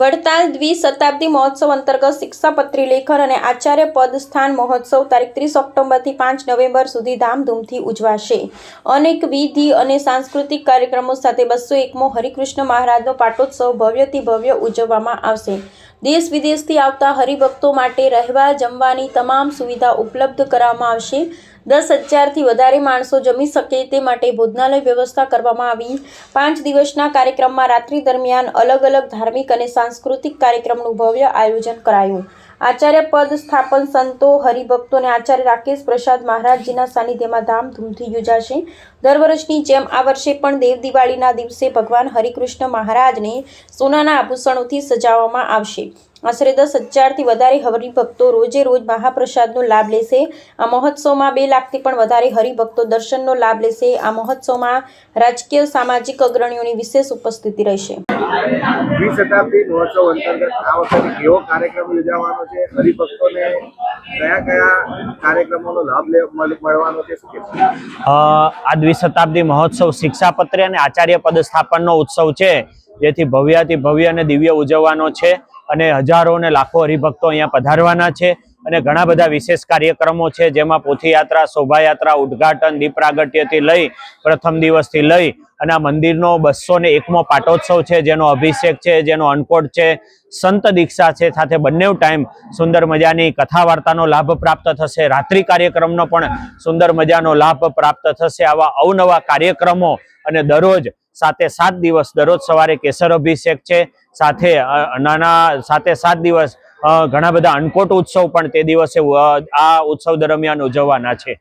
વડતાલ દ્વિશતાબ્દી મહોત્સવ અંતર્ગત શિક્ષાપત્રી લેખન અને આચાર્ય પદ સ્થાન મહોત્સવ તારીખ ત્રીસ ઓક્ટોબરથી પાંચ નવેમ્બર સુધી ધામધૂમથી ઉજવાશે. અનેક વિધિ અને સાંસ્કૃતિક કાર્યક્રમો સાથે બસો એકમો હરિકૃષ્ણ મહારાજનો પાટોત્સવ ભવ્યથી ભવ્ય ઉજવવામાં આવશે. દેશ વિદેશથી આવતા હરિભક્તો માટે રહેવા જમવાની તમામ સુવિધા ઉપલબ્ધ કરાવવામાં આવશે. દસ હજારથી વધારે માણસો જમી શકે તે માટે ભોજનાલય વ્યવસ્થા કરવામાં આવી. પાંચ દિવસના કાર્યક્રમમાં રાત્રિ દરમિયાન અલગ અલગ ધાર્મિક અને સાંસ્કૃતિક કાર્યક્રમનું ભવ્ય આયોજન કરાયું. આચાર્ય પદ સ્થાપન સંતો હરિભક્તો અને આચાર્ય રાકેશ પ્રસાદ મહારાજજીના સાનિધ્યમાં ધામધૂમથી યોજાશે. દર વર્ષની જેમ આ વર્ષે પણ દેવ દિવાળીના દિવસે ભગવાન હરિકૃષ્ણ મહારાજને સોનાના આભૂષણોથી સજાવવામાં આવશે. આશરે દસ હજારથી વધારે હરિભક્તો રોજે રોજ મહાપ્રસાદનો લાભ લેશે. આ મહોત્સવમાં બે લાખથી પણ વધારે હરિભક્તો દર્શનનો લાભ લેશે. આ મહોત્સવમાં રાજકીય, સામાજિક અગ્રણીઓની વિશેષ ઉપસ્થિતિ રહેશે. દ્વિશતાબ્દી મહોત્સવ અંતર્ગત આ વખતે કેવો કાર્યક્રમ યોજાવાનો છે. હરિભક્તોને કયા કયા કાર્યક્રમોનો લાભ મળવાનો છે? શું આ દ્વિશતાબ્દી મહોત્સવ શિક્ષાપત્રી અને આચાર્ય પદ સ્થાપનનો ઉત્સવ છે, જેથી ભવ્યાથી ભવ્ય અને દિવ્ય ઉજવવાનો છે અને હજારો અને લાખો હરિભક્તો અહીંયા પધારવાના છે. અને ઘણા બધા વિશેષ કાર્યક્રમો છે, જેમાં પોથીયાત્રા, શોભાયાત્રા, ઉદ્ઘાટન દીપ પ્રાગટ્યથી લઈ, પ્રથમ દિવસથી લઈ, અને આ મંદિરનો બસો ને એકમો પાટોત્સવ છે, જેનો અભિષેક છે, જેનો અન્નકોટ છે, સંત દીક્ષા છે, સાથે બંને ટાઈમ સુંદર મજાની કથા વાર્તાનો લાભ પ્રાપ્ત થશે, રાત્રિ કાર્યક્રમનો પણ સુંદર મજાનો લાભ પ્રાપ્ત થશે, આવા અવનવા કાર્યક્રમો અને દરરોજ સાતે સાત દિવસ દરરોજ સવારે કેસર અભિષેક છે સાથે નાના સાતે સાત દિવસ ઘણા બધા અન્નકોટ ઉત્સવ પણ તે દિવસે આ ઉત્સવ દરમિયાન ઉજવવાના છે.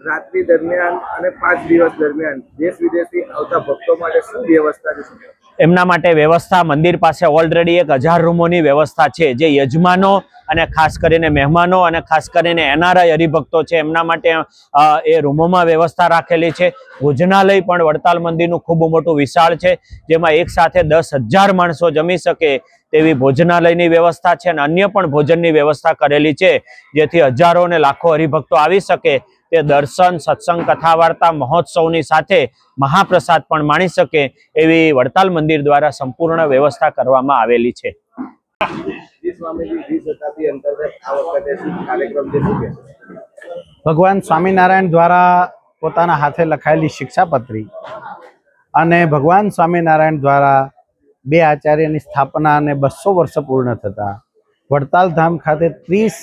રાત્રિ દરમિયાન અને પાંચ દિવસ દરમિયાન દેશ વિદેશથી આવતા ભક્તો માટે શું વ્યવસ્થા છે? એમના માટે વ્યવસ્થા મંદિર પાસે ઓલરેડી એક હજાર રૂમોની વ્યવસ્થા છે. જે યજમાનો અને ખાસ કરીને મહેમાનો અને ખાસ કરીને એનઆરઆઈ હરિભક્તો છે, એમના માટે એ રૂમોમાં વ્યવસ્થા રાખેલી છે. ભોજનાલય પણ વડતાલ મંદિરનું ખૂબ મોટું વિશાળ છે, જેમાં એક સાથે દસ હજાર માણસો જમી શકે તેવી ભોજનાલયની વ્યવસ્થા છે અને અન્ય પણ ભોજનની વ્યવસ્થા કરેલી છે, જેથી હજારો અને લાખો હરિભક્તો આવી શકે. તે દર્શન, સત્સંગ કથા વાર્તા મહોત્સવની સાથે મહાપ્રસાદ પણ માણી શકે એવી વડતાલ મંદિર દ્વારા સંપૂર્ણ વ્યવસ્થા કરવામાં આવેલી છે. ભગવાન સ્વામિનારાયણ દ્વારા પોતાના હાથે લખાયેલી શિક્ષાપત્રી અને ભગવાન સ્વામિનારાયણ દ્વારા બે આચાર્યની સ્થાપના અને બસો વર્ષ પૂર્ણ થતા વડતાલ ધામ ખાતે ત્રીસ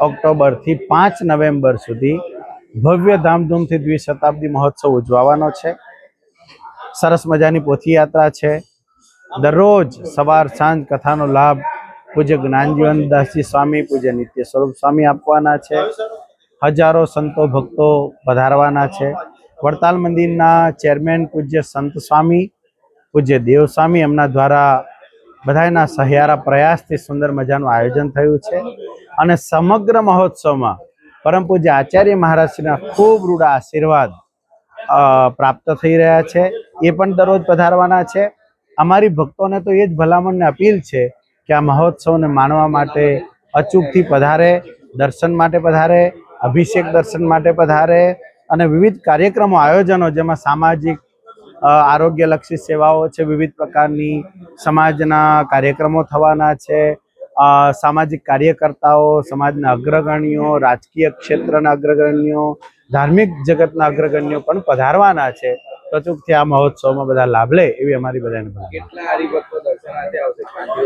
ઓક્ટોબરથી પાંચ નવેમ્બર સુધી ભવ્ય ધામધૂમથી દ્વિશતાબ્દી મહોત્સવ ઉજવવાનો છે. સરસ મજાની પોથીયાત્રા છે. દરરોજ સવાર સાંજ કથાનો લાભ પૂજ્ય જ્ઞાનજીવનદાસજી સ્વામી પૂજ્ય નિત્ય સ્વરૂપ સ્વામી આપવાના છે. હજારો સંતો ભક્તો પધારવાના છે. વડતાલ મંદિરના ચેરમેન પૂજ્ય સંત સ્વામી, પૂજ્ય દેવ સ્વામી એમના દ્વારા બધાના સહિયારા પ્રયાસથી સુંદર મજાનું આયોજન થયું છે. અને સમગ્ર મહોત્સવમાં પરમ પૂજ્ય આચાર્ય મહારાજશ્રીના ખૂબ રૂડા આશીર્વાદ પ્રાપ્ત થઈ રહ્યા છે. એ પણ દરરોજ પધારવાના છે. અમારી ભક્તોને તો એ જ ભલામણને અપીલ છે કે આ મહોત્સવને માણવા માટે અચૂકથી પધારે, દર્શન માટે પધારે, અભિષેક દર્શન માટે પધારે અને વિવિધ કાર્યક્રમો, આયોજનો જેમાં સામાજિક આરોગ્યલક્ષી સેવાઓ છે, વિવિધ પ્રકારની સમાજના કાર્યક્રમો થવાના છે સામાજિક કાર્યકર્તાઓ, સમાજના અગ્રગણ્યો, રાજકીય ક્ષેત્રના અગ્રગણ્યો, ધાર્મિક જગતના અગ્રગણ્યો પણ પધારવાના છે અચૂકથી આ મહોત્સવમાં બધા લાભ લે એવી અમારી બધાને ભલામણ.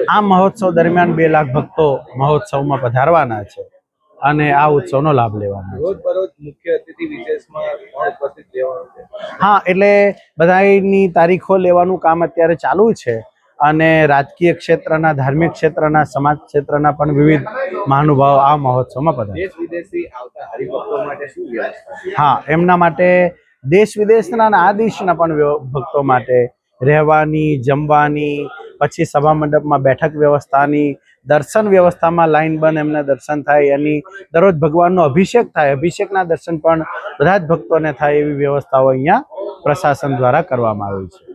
આ મહોત્સવ દરમિયાન બે લાખ ભક્તો મહોત્સવમાં પધારવાના છે અને આ ઉત્સવનો લાભ લેવાના હા એટલે બધાની તારીખો લેવાનું કામ અત્યારે ચાલુ છે અને રાજકીય ક્ષેત્રના ધાર્મિક ક્ષેત્રના સમાજ ક્ષેત્રના પણ વિવિધ મહાનુભાવો આ મહોત્સવમાં પધારે? હા એમના માટે દેશ વિદેશના આ દેશના પણ ભક્તો માટે રહેવાની જમવાની પછી સભા મંડપમાં બેઠક વ્યવસ્થાની, દર્શન વ્યવસ્થામાં લાઈન બંધ એમને દર્શન થાય, એની દરરોજ ભગવાનનો અભિષેક થાય. અભિષેકના દર્શન પણ બધા જ ભક્તોને થાય એવી વ્યવસ્થાઓ અહીંયા પ્રશાસન દ્વારા કરવામાં આવી છે.